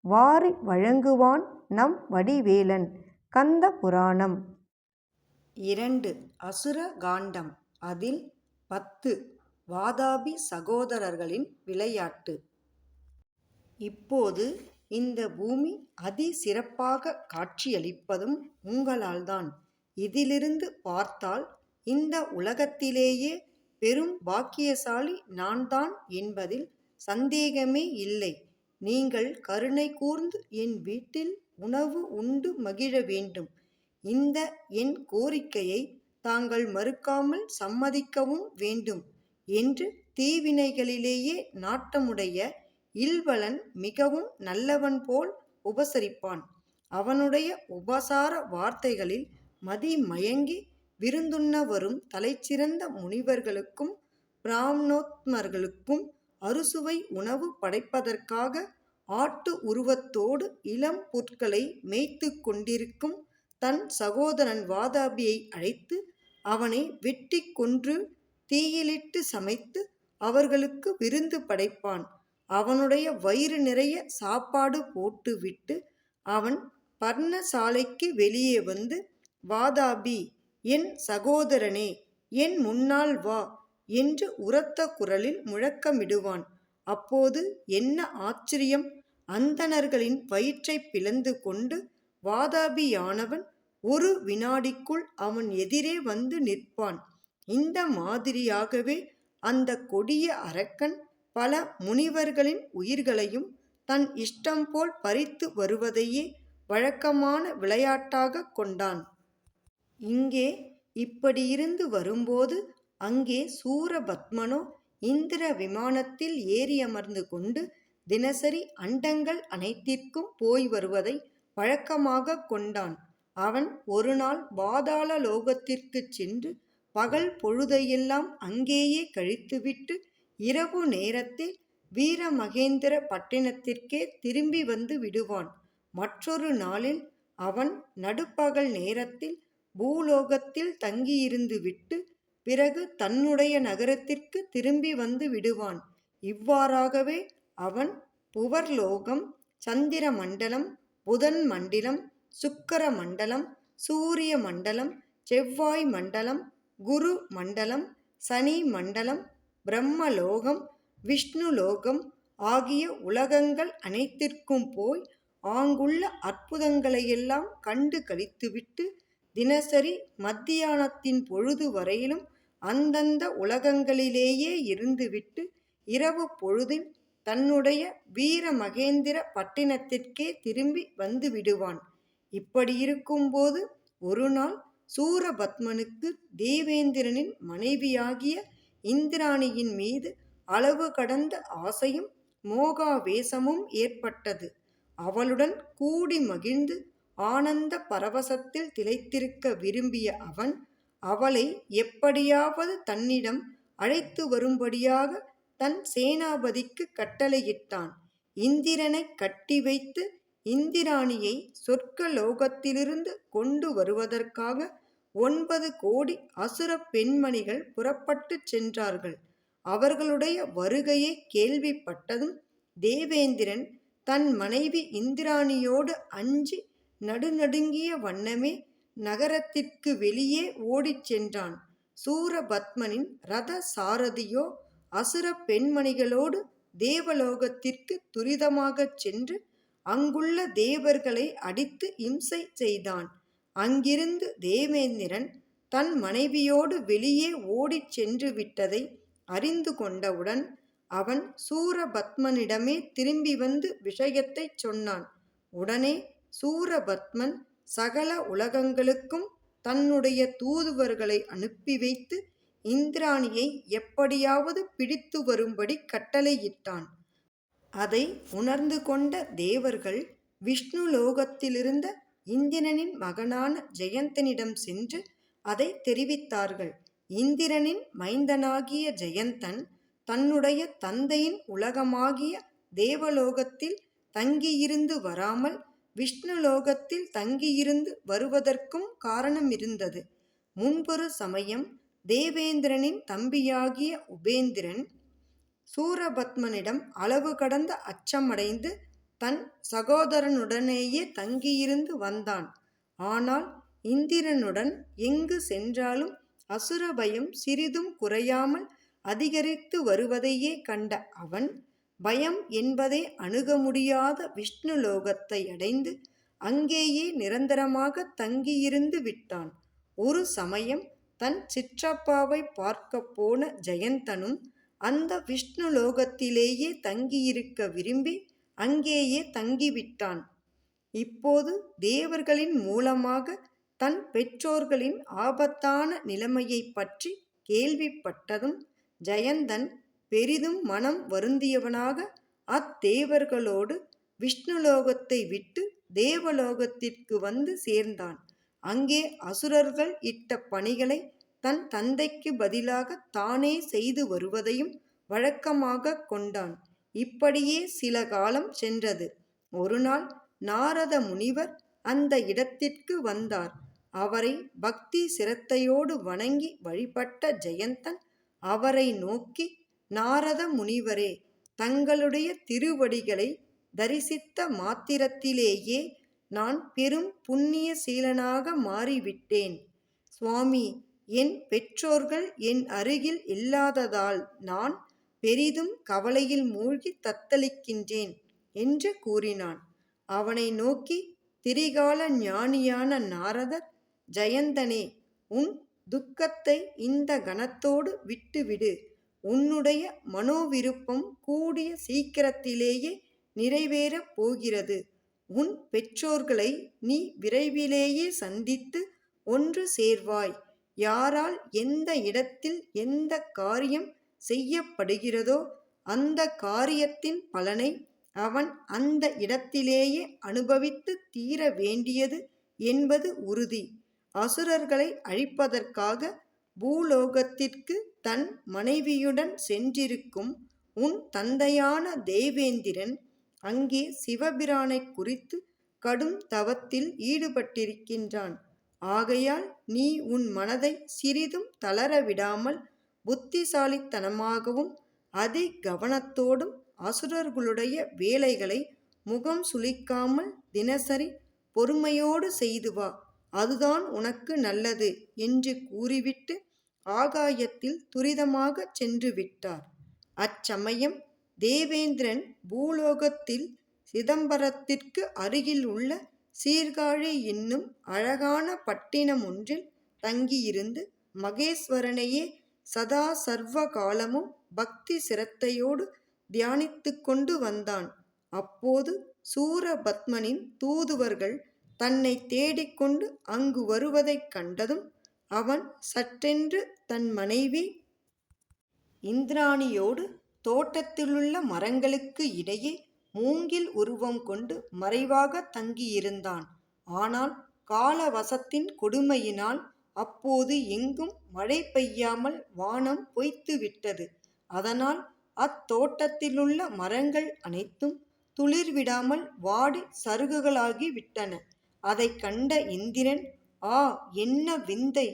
வாரி வழங்குவான் நம் வடிவேலன். கந்த புராணம். இரண்டு. அசுர காண்டம். அதில் பத்து. வாதாபி சகோதரர்களின் விளையாட்டு. இப்போது இந்த பூமி அதி சிறப்பாக காட்சியளிப்பதும் உங்களால்தான் இதிலிருந்து பார்த்தால் இந்த உலகத்திலேயே பெரும் பாக்கியசாலி நான்தான் என்பதில் சந்தேகமே இல்லை. நீங்கள் கருணை கூர்ந்து என் வீட்டில் உணவு உண்டு மகிழ வேண்டும். இந்த என் கோரிக்கையை தாங்கள் மறுக்காமல் சம்மதிக்கவும் வேண்டும் என்று தீவினைகளிலேயே நாட்டமுடைய இல்வலன் மிகவும் நல்லவன் போல் உபசரிப்பான். அவனுடைய உபசார வார்த்தைகளில் மதி மயங்கி விருந்துண்ண வரும் தலைச்சிறந்த முனிவர்களுக்கும் பிராமணோத்மர்களுக்கும் அறுசுவை உணவு படைப்பதற்காக ஆட்டு உருவத்தோடு இளம் புற்களை மேய்த்து கொண்டிருக்கும் தன் சகோதரன் வாதாபியை அழைத்து அவனை வெட்டி கொன்று தீயிலிட்டு சமைத்து அவர்களுக்கு விருந்து படைப்பான். அவனுடைய வயிறு நிறைய சாப்பாடு போட்டுவிட்டு அவன் பர்ணசாலைக்கு வெளியே வந்து வாதாபி என் சகோதரனே என் முன்னால் வா என்று உரத்த குரலில் முழக்கமிடுவான். அப்போது என்ன ஆச்சரியம்! அந்தணர்களின் வயிற்றை பிளந்து கொண்டு வாதாபியானவன் ஒரு வினாடிக்குள் அவன் எதிரே வந்து நிற்பான். இந்த மாதிரியாகவே அந்த கொடிய அரக்கன் பல முனிவர்களின் உயிர்களையும் தன் இஷ்டம் போல் பறித்து வருவதையே வழக்கமான விளையாட்டாக கொண்டான். இங்கே இப்படியிருந்து வரும்போது அங்கே சூரபத்மனோ இந்திர விமானத்தில் ஏறி அமர்ந்து கொண்டு தினசரி அண்டங்கள் அனைத்திற்கும் போய் வருவதை வழக்கமாக கொண்டான். அவன் ஒருநாள் பாதாள லோகத்திற்கு சென்று பகல் பொழுதையெல்லாம் அங்கேயே கழித்துவிட்டு இரவு நேரத்தில் வீரமகேந்திர பட்டினத்திற்கே திரும்பி வந்து விடுவான். மற்றொரு நாளில் அவன் நடுப்பகல் நேரத்தில் பூலோகத்தில் தங்கியிருந்து விட்டு பிறகு தன்னுடைய நகரத்திற்கு திரும்பி வந்து விடுவான். இவ்வாறாகவே அவன் புவர்லோகம் சந்திர மண்டலம் புதன் மண்டலம் சுக்கர மண்டலம் சூரிய மண்டலம் செவ்வாய் மண்டலம் குரு மண்டலம் சனி மண்டலம் பிரம்மலோகம் விஷ்ணுலோகம் ஆகிய உலகங்கள் அனைத்திற்கும் போய் ஆங்குள்ள அற்புதங்களையெல்லாம் கண்டு கழித்துவிட்டு தினசரி மத்தியானத்தின் பொழுது வரையிலும் அந்தந்த உலகங்களிலேயே இருந்துவிட்டு இரவு பொழுதில் தன்னுடைய வீர மகேந்திர பட்டினத்திற்கே திரும்பி வந்து விடுவான். ஒரு ஒருநாள் சூரபத்மனுக்கு தேவேந்திரனின் மனைவியாகிய இந்திராணியின் மீது அளவு கடந்த ஆசையும் மோகாவேசமும் ஏற்பட்டது. அவளுடன் கூடி மகிழ்ந்து ஆனந்த பரவசத்தில் திளைத்திருக்க விரும்பிய அவன் அவளை எப்படியாவது தன்னிடம் அழைத்து வரும்படியாக தன் சேனாபதிக்கு கட்டளையிட்டான். இந்திரனை கட்டி வைத்து இந்திராணியை சொர்க்கலோகத்திலிருந்து கொண்டு வருவதற்காக ஒன்பது கோடி அசுர பெண்மணிகள் புறப்பட்டுச் சென்றார்கள். அவர்களுடைய வருகையை கேள்விப்பட்டதும் தேவேந்திரன் தன் மனைவி இந்திராணியோடு அஞ்சி நடுநடுங்கிய வண்ணமே நகரத்திற்கு வெளியே ஓடிச் சென்றான். சூரபத்மனின் ரத சாரதியோ அசுர பெண்மணிகளோடு தேவலோகத்திற்கு துரிதமாகச் சென்று அங்குள்ள தேவர்களை அடித்து இம்சை செய்தான். அங்கிருந்து தேவேந்திரன் தன் மனைவியோடு வெளியே ஓடிச் சென்று விட்டதை அறிந்து கொண்டவுடன் அவன் சூரபத்மனிடமே திரும்பி வந்து விஷயத்தைச் சொன்னான். உடனே சூரபத்மன் சகல உலகங்களுக்கும் தன்னுடைய தூதுவர்களை அனுப்பி வைத்து இந்திராணியை எப்படியாவது பிடித்து வரும்படி கட்டளையிட்டான் அதை உணர்ந்து கொண்ட தேவர்கள் விஷ்ணு லோகத்திலிருந்த இந்திரனின் மகனான ஜெயந்தனிடம் சென்று அதை தெரிவித்தார்கள். இந்திரனின் மைந்தனாகிய ஜெயந்தன் தன்னுடைய தந்தையின் உலகமாகிய தேவலோகத்தில் தங்கியிருந்து வராமல் விஷ்ணு லோகத்தில் தங்கியிருந்து வருவதற்கும் காரணமிருந்தது. முன்பொரு சமயம் தேவேந்திரனின் தம்பியாகிய உபேந்திரன் சூரபத்மனிடம் அளவு கடந்த அச்சமடைந்து தன் சகோதரனுடனேயே தங்கியிருந்து வந்தான். ஆனால் இந்திரனுடன் எங்கு சென்றாலும் அசுர பயம் சிறிதும் குறையாமல் அதிகரித்து வருவதையே கண்ட அவன் பயம் என்பதே அணுக முடியாத விஷ்ணு லோகத்தை அடைந்து அங்கேயே நிரந்தரமாக தங்கியிருந்து விட்டான். ஒரு சமயம் தன் சிற்றப்பாவை பார்க்க போன ஜெயந்தனும் அந்த விஷ்ணு லோகத்திலேயே தங்கியிருக்க விரும்பி அங்கேயே தங்கிவிட்டான். இப்போது தேவர்களின் மூலமாக தன் பெற்றோர்களின் ஆபத்தான நிலைமையைப் பற்றி கேள்விப்பட்டதும் ஜெயந்தன் பெரிதும் மனம் வருந்தியவனாக அத்தேவர்களோடு விஷ்ணுலோகத்தை விட்டு தேவலோகத்திற்கு வந்து சேர்ந்தான். அங்கே அசுரர்கள் இட்ட பணிகளை தன் தந்தைக்கு பதிலாக தானே செய்து வருவதையும் வழக்கமாகக் கொண்டான். இப்படியே சில காலம் சென்றது. ஒருநாள் நாரத முனிவர் அந்த இடத்திற்கு வந்தார். அவரை பக்தி சிரத்தையோடு வணங்கி வழிபட்ட ஜெயந்தன் அவரை நோக்கி நாரத முனிவரே தங்களுடைய திருவடிகளை தரிசித்த மாத்திரத்திலேயே நான் பெரும் புண்ணிய சீலனாக மாறிவிட்டேன். சுவாமி என் பெற்றோர்கள் என் அருகில் இல்லாததால் நான் பெரிதும் கவலையில் மூழ்கி தத்தளிக்கின்றேன் என்று கூறினான். அவனை நோக்கி திரிகால ஞானியான நாரதர் ஜெயந்தனே உன் துக்கத்தை இந்த கணத்தோடு விட்டுவிடு. உன்னுடைய மனோவிருப்பம் கூடிய சீக்கிரத்திலேயே நிறைவேறப் போகிறது. உன் பெற்றோர்களை நீ விரைவிலேயே சந்தித்து ஒன்று சேர்வாய். யாரால் எந்த இடத்தில் எந்த காரியம் செய்யப்படுகிறதோ அந்த காரியத்தின் பலனை அவன் அந்த இடத்திலேயே அனுபவித்து தீர வேண்டியது என்பது உறுதி. அசுரர்களை அழிப்பதற்காக பூலோகத்திற்கு தன் மனைவியுடன் சென்றிருக்கும் உன் தந்தையான தேவேந்திரன் அங்கே சிவபிரானைக் குறித்து கடும் தவத்தில் ஈடுபட்டிருக்கின்றான். ஆகையால் நீ உன் மனதை சிறிதும் தளர விடாமல் புத்திசாலித்தனமாகவும் அதி கவனத்தோடும் அசுரர்களுடைய வேலைகளை முகம் சுளிக்காமல் தினசரி பொறுமையோடு செய்து வா. அதுதான் உனக்கு நல்லது என்று கூறிவிட்டு ஆகாயத்தில் துரிதமாகச் சென்றுவிட்டார். அச்சமயம் தேவேந்திரன் பூலோகத்தில் சிதம்பரத்திற்கு அருகில் உள்ள சீர்காழி என்னும் அழகான பட்டினம் ஒன்றில் தங்கியிருந்து மகேஸ்வரனையே சதா சர்வ காலமும் பக்தி சிரத்தையோடு தியானித்து கொண்டு வந்தான். அப்போது சூரபத்மனின் தூதுவர்கள் தன்னைத் தேடிக்கொண்டு அங்கு வருவதைக் கண்டதும் அவன் சற்றென்று தன் மனைவி இந்திராணியோடு தோட்டத்திலுள்ள மரங்களுக்கு இடையே மூங்கில் உருவம் கொண்டு மறைவாகத் தங்கியிருந்தான். ஆனால் காலவசத்தின் கொடுமையினால் அப்போது எங்கும் மழை பெய்யாமல் வானம் பொய்த்துவிட்டது. அதனால் அத்தோட்டத்திலுள்ள மரங்கள் அனைத்தும் துளிர் விடாமல் வாடிச் சருகுகளாகி விட்டன. அதைக் கண்ட இந்திரன் ஆ என்ன விந்தை!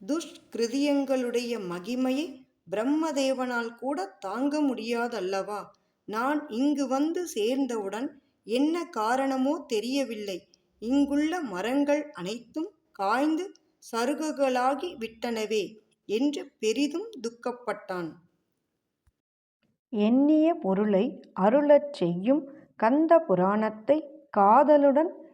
துஷ்கிருதியங்களுடைய மகிமையை பிரம்மதேவனால் கூட தாங்க முடியாதல்லவா? நான் இங்கு வந்து சேர்ந்தவுடன் என்ன காரணமோ தெரியவில்லை. இங்குள்ள மரங்கள் அனைத்தும் காய்ந்து சருகுகளாகி விட்டனவே என்று பெரிதும் துக்கப்பட்டான். எண்ணிய பொருளை அருளச் செய்யும் கந்த புராணத்தை காதலுடன்